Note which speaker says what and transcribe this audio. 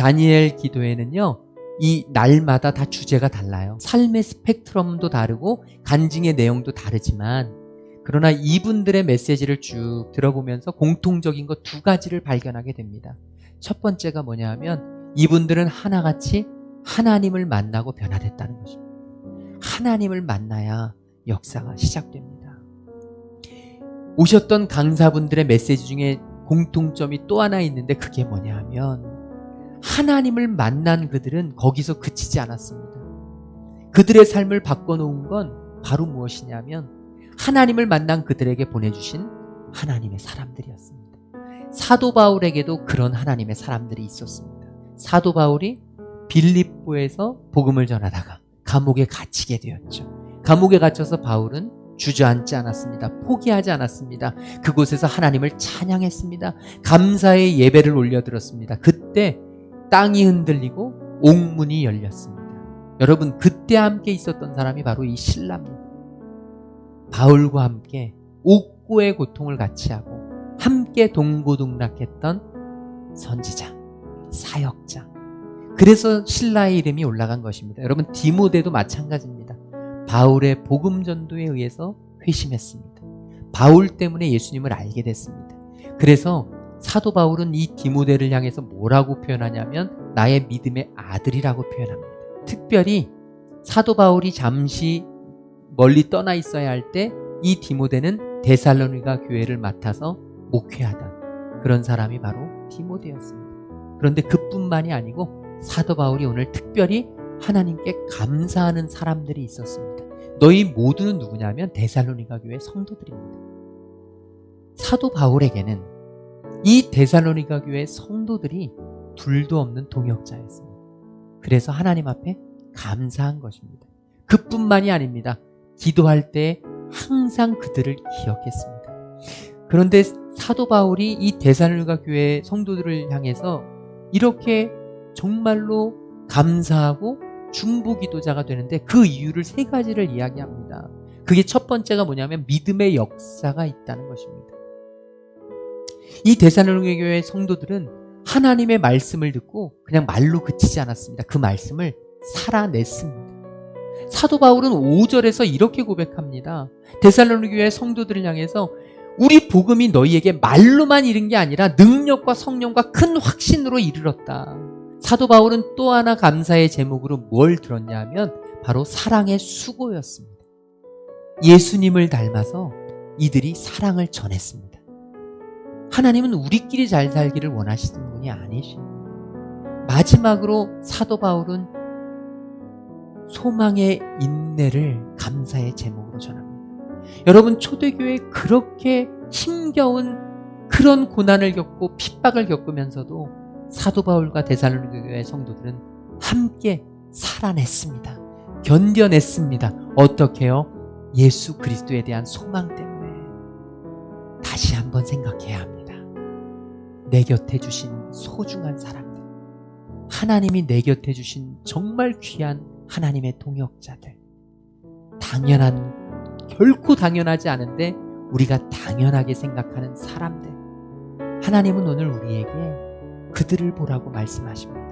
Speaker 1: 다니엘 기도에는요, 이 날마다 다 주제가 달라요. 삶의 스펙트럼도 다르고 간증의 내용도 다르지만 그러나 이분들의 메시지를 쭉 들어보면서 공통적인 것 두 가지를 발견하게 됩니다. 첫 번째가 뭐냐 하면 이분들은 하나같이 하나님을 만나고 변화됐다는 것입니다. 하나님을 만나야 역사가 시작됩니다. 오셨던 강사분들의 메시지 중에 공통점이 또 하나 있는데 그게 뭐냐 하면 하나님을 만난 그들은 거기서 그치지 않았습니다. 그들의 삶을 바꿔놓은 건 바로 무엇이냐면 하나님을 만난 그들에게 보내주신 하나님의 사람들이었습니다. 사도 바울에게도 그런 하나님의 사람들이 있었습니다. 사도 바울이 빌립보에서 복음을 전하다가 감옥에 갇히게 되었죠. 감옥에 갇혀서 바울은 주저앉지 않았습니다. 포기하지 않았습니다. 그곳에서 하나님을 찬양했습니다. 감사의 예배를 올려드렸습니다. 그때 땅이 흔들리고 옥문이 열렸습니다. 여러분, 그때 함께 있었던 사람이 바로 이 신라입니다. 바울과 함께 옥고의 고통을 같이 하고 함께 동고동락했던 선지자, 사역자. 그래서 신라의 이름이 올라간 것입니다. 여러분, 디모데도 마찬가지입니다. 바울의 복음 전도에 의해서 회심했습니다. 바울 때문에 예수님을 알게 됐습니다. 그래서 사도 바울은 이 디모데를 향해서 뭐라고 표현하냐면 나의 믿음의 아들이라고 표현합니다. 특별히 사도 바울이 잠시 멀리 떠나 있어야 할 때 이 디모데는 데살로니가 교회를 맡아서 목회하던 그런 사람이 바로 디모데였습니다. 그런데 그뿐만이 아니고 사도 바울이 오늘 특별히 하나님께 감사하는 사람들이 있었습니다. 너희 모두는 누구냐면 데살로니가 교회 성도들입니다. 사도 바울에게는 이 데살로니가 교회 성도들이 둘도 없는 동역자였습니다. 그래서 하나님 앞에 감사한 것입니다. 그뿐만이 아닙니다. 기도할 때 항상 그들을 기억했습니다. 그런데 사도 바울이 이 데살로니가 교회 성도들을 향해서 이렇게 정말로 감사하고 중보 기도자가 되는데 그 이유를 세 가지를 이야기합니다. 그게 첫 번째가 뭐냐면 믿음의 역사가 있다는 것입니다. 이 데살로니가 교회 성도들은 하나님의 말씀을 듣고 그냥 말로 그치지 않았습니다. 그 말씀을 살아냈습니다. 사도 바울은 5절에서 이렇게 고백합니다. 데살로니가 교회 성도들을 향해서 우리 복음이 너희에게 말로만 이른 게 아니라 능력과 성령과 큰 확신으로 이르렀다. 사도 바울은 또 하나 감사의 제목으로 뭘 들었냐 하면 바로 사랑의 수고였습니다. 예수님을 닮아서 이들이 사랑을 전했습니다. 하나님은 우리끼리 잘 살기를 원하시는 분이 아니십니다. 마지막으로 사도 바울은 소망의 인내를 감사의 제목으로 전합니다. 여러분 초대교회 그렇게 힘겨운 그런 고난을 겪고 핍박을 겪으면서도 사도 바울과 데살로니가 교회 성도들은 함께 살아냈습니다. 견뎌냈습니다. 어떻게요? 예수 그리스도에 대한 소망 때문에 다시 한번 생각해야 합니다. 내 곁에 주신 소중한 사람들, 하나님이 내 곁에 주신 정말 귀한 하나님의 동역자들, 당연한 결코 당연하지 않은데 우리가 당연하게 생각하는 사람들. 하나님은 오늘 우리에게 그들을 보라고 말씀하십니다.